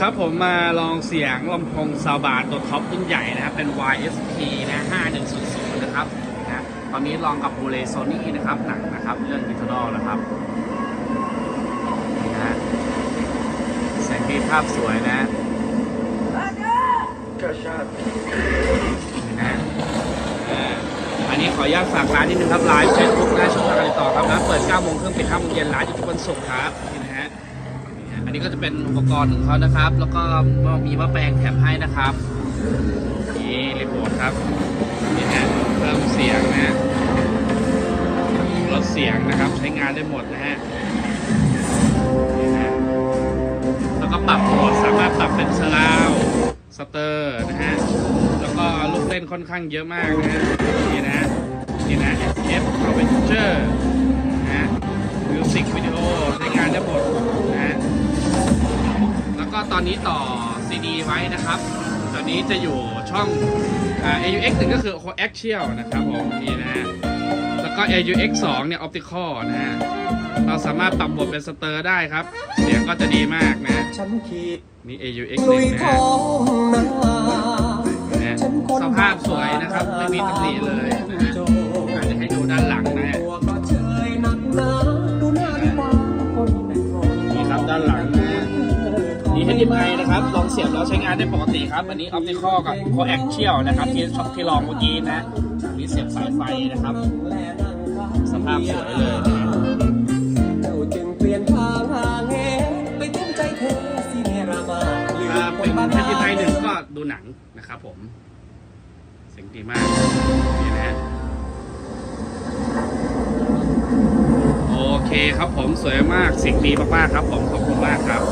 ครับผมมาลองเสียงลำโพงซาวบาร์ตัวท็อปรุ่นใหญ่นะครับ เป็น YSP นะ 5100 นะครับนะตอนนี้ลองกับโ o เลโซนี่นะครับหนังนะครับเรื่องดิจิทัลนะครับนะฮะแสงดีภาพสวยนะนี่นะอันนี้ขออนุญาตฝากร้านนิดนึงครับไลฟ์เฟซบุ๊กนะช่องทางการติดต่อครับร้านเปิด9โมงครึ่งปิด5โมงเย็นร้านอยู่ทุกวันศุกร์ครับนะฮะ อันนี้ก็จะเป็นอุปกรณ์ของเขานะครับ แล้วก็มีมะแปลงแถมให้นะครับ นี่รีโมทครับ นี่นะเพิ่มเสียงนะฮะลดเสียงนะครับ ใช้งานได้หมดนะฮะแล้วก็ปรับโหมดสามารถปรับเป็นสลาวสเตอร์นะฮะ แล้วก็ลูกเล่นค่อนข้างเยอะมากนะฮะ นี่นะ นี่นะ F Adventure นะฮะมิวสิกวิดีโอใช้งานได้หมด ก็ตอนนี้ต่อซีดีไว้นะครับ ตอนนี้จะอยู่ช่องอ่า AUX 1ก็คือ coaxial นะครับผมนี่นะฮะแล้วก็ AUX 2เนี่ย optical นะฮะ เราสามารถปรับบทเป็นสเตอร์ได้ครับ เสียงก็จะดีมากนะ ฉันขีดนี่ AUX ลุย1นะท้ฮะองนานะฮะสภาพสวยนะครับ ไม่มีตำหนิเลยนะฮะ นี่ HDMI นะครับ ลองเสียบแล้วใช้งานได้ปกติครับ อันนี้ optical กับ coaxial นะครับที่ช็อปที่ลองเมื่อกี้นะอันนี้เสียบสายไฟนะครับและนั่งข้างสภาพสวยเลยนะฮะเราจึงเปลี่ยนทางห่างเหไปทุ่มใจเธอสิเนรามาลืมถ้าคเป็นบ้า HDMI หนึ่งก็ดูหนังนะครับผม เสียงดีมากนี่นะฮะโอเคครับผมสวยมากเสียงดีมากๆครับผมขอบคุณมากครับ